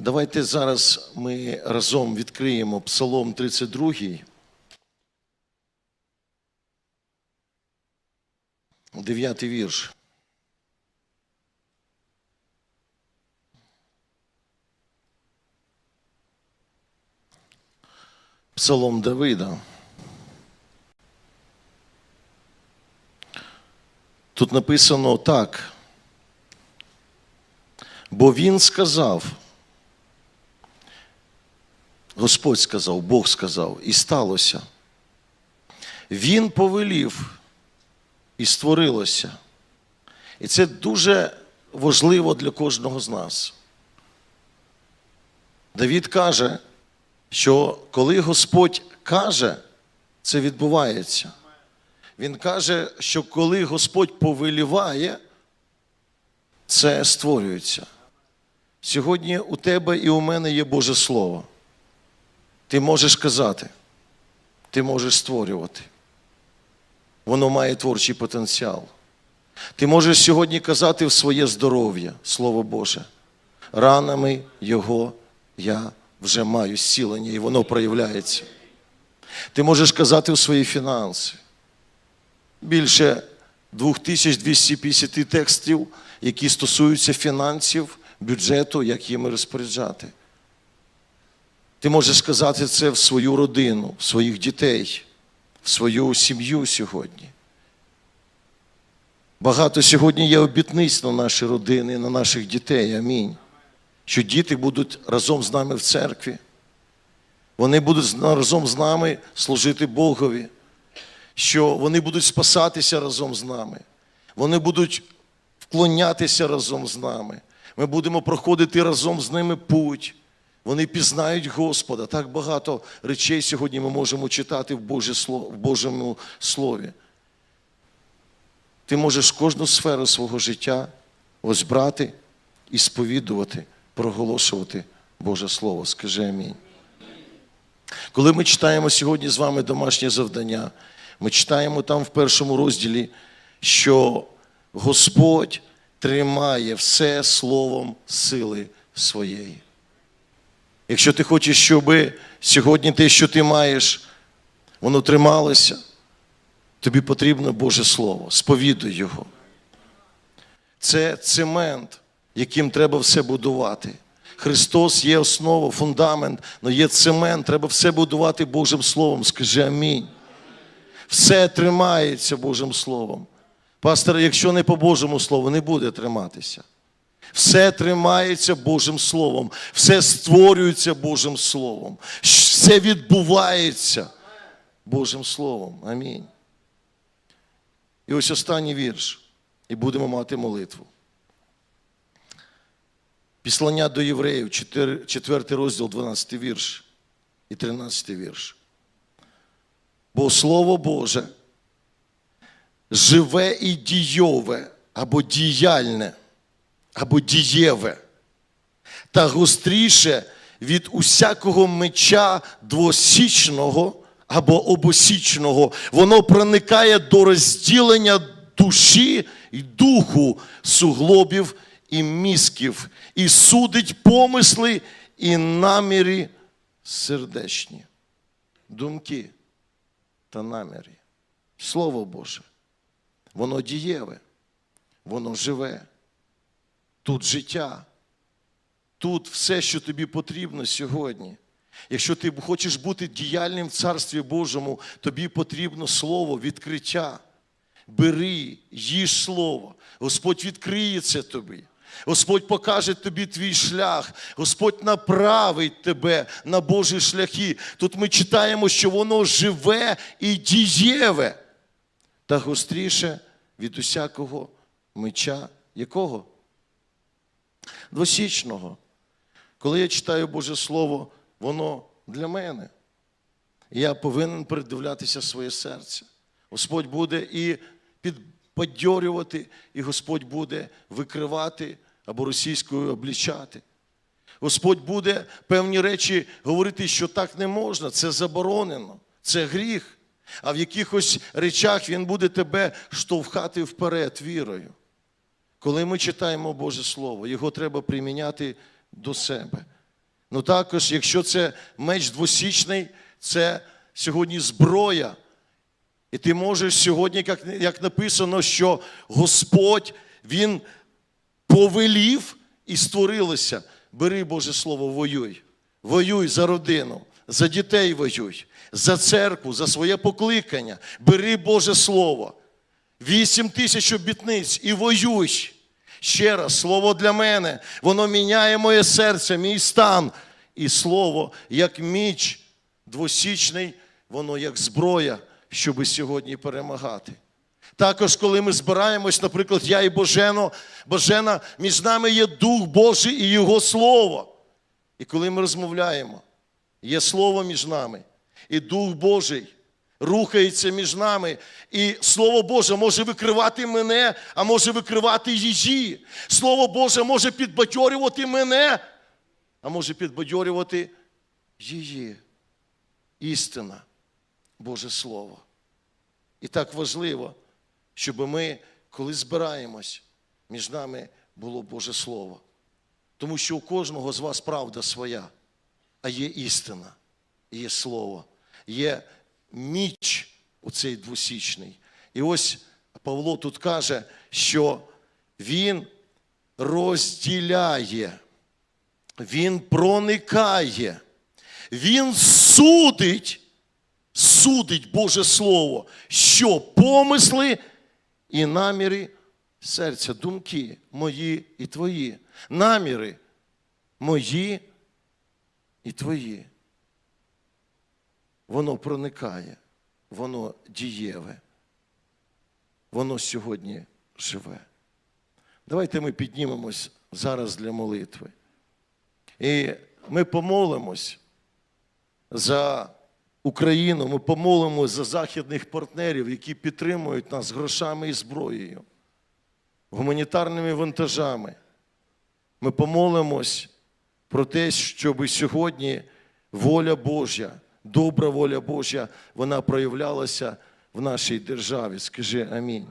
Давайте зараз ми разом відкриємо Псалом 32. Дев'ятий вірш. Псалом Давида. Тут написано так. Бо він сказав, Господь сказав, Бог сказав, і сталося. Він повелів і створилося. І це дуже важливо для кожного з нас. Давід каже, що коли Господь каже, це відбувається. Він каже, що коли Господь повеліває, це створюється. Сьогодні у тебе і у мене є Боже Слово. Ти можеш казати, ти можеш створювати. Воно має творчий потенціал. Ти можеш сьогодні казати в своє здоров'я, Слово Боже. Ранами Його я вже маю зцілення, і воно проявляється. Ти можеш казати у свої фінанси. Більше 2250 текстів, які стосуються фінансів, бюджету, як їм розпоряджати. Ти можеш сказати це в свою родину, в своїх дітей, в свою сім'ю сьогодні. Багато сьогодні є обітниць на наші родини, на наших дітей. Амінь. Що діти будуть разом з нами в церкві. Вони будуть разом з нами служити Богові, що вони будуть спасатися разом з нами. Вони будуть вклонятися разом з нами. Ми будемо проходити разом з ними путь. Вони пізнають Господа. Так багато речей сьогодні ми можемо читати в, Слово, в Божому Слові. Ти можеш кожну сферу свого життя ось брати і сповідувати, проголошувати Боже Слово. Скажи амінь. Коли ми читаємо сьогодні з вами домашнє завдання, ми читаємо там в першому розділі, що Господь тримає все словом сили своєї. Якщо ти хочеш, щоб сьогодні те, що ти маєш, воно трималося, тобі потрібно Боже Слово, сповідуй його. Це цемент, яким треба все будувати. Христос є основа, фундамент, але є цемент, треба все будувати Божим Словом. Скажи амінь. Все тримається Божим Словом. Пастор, якщо не по Божому Слову, не буде триматися. Все тримається Божим Словом, все створюється Божим Словом, все відбувається Божим Словом. Амінь. І ось останній вірш, і будемо мати молитву. Післання до євреїв, 4 розділ, 12 вірш і 13 вірш. Бо Слово Боже живе і дійове, або діяльне, або дієве, та гостріше від усякого меча двосічного або обосічного. Воно проникає до розділення душі і духу, суглобів і мізків, і судить помисли і наміри сердечні, думки та наміри. Слово Боже, воно дієве, воно живе. Тут життя, тут все, що тобі потрібно сьогодні. Якщо ти хочеш бути діяльним в Царстві Божому, тобі потрібно слово, відкриття. Бери, їж слово. Господь відкриє це тобі. Господь покаже тобі твій шлях, Господь направить тебе на Божі шляхи. Тут ми читаємо, що воно живе і дієве, та гостріше від усякого меча. Якого? Двосічного. Коли я читаю Боже Слово, воно для мене. Я повинен передивлятися своє серце. Господь буде і підбадьорювати, і Господь буде викривати або російською облічати. Господь буде певні речі говорити, що так не можна, це заборонено, це гріх. А в якихось речах Він буде тебе штовхати вперед вірою. Коли ми читаємо Боже Слово, його треба приміняти до себе. Ну також, якщо це меч двосічний, це сьогодні зброя. І ти можеш сьогодні, як, як написано, що Господь Він повелів і створилося. Бери Боже Слово, воюй. Воюй за родину, за дітей воюй, за церкву, за своє покликання. Бери Боже Слово. Вісім тисяч обітниць і воюй. Ще раз, слово для мене, воно міняє моє серце, мій стан. І слово, як міч двосічний, воно як зброя, щоби сьогодні перемагати. Також, коли ми збираємось, наприклад, я і Божено, Божена, між нами є Дух Божий і Його Слово. І коли ми розмовляємо, є Слово між нами, і Дух Божий рухається між нами. І Слово Боже може викривати мене, а може викривати її. Слово Боже може підбадьорювати мене, а може підбадьорювати її. Істина, Боже Слово. І так важливо, щоб ми, коли збираємось, між нами було Боже Слово. Тому що у кожного з вас правда своя, а є істина, є слово, є міч у цей двосічний. І ось Павло тут каже, що він розділяє, він проникає, він судить, судить Боже Слово, що помисли і наміри серця, думки мої і твої, наміри мої і твої. Воно проникає, воно дієве, воно сьогодні живе. Давайте ми піднімемось зараз для молитви. І ми помолимось за Україну, ми помолимось за західних партнерів, які підтримують нас грошами і зброєю, гуманітарними вантажами. Ми помолимось про те, щоб сьогодні воля Божа, добра воля Божа, вона проявлялася в нашій державі. Скажи амінь.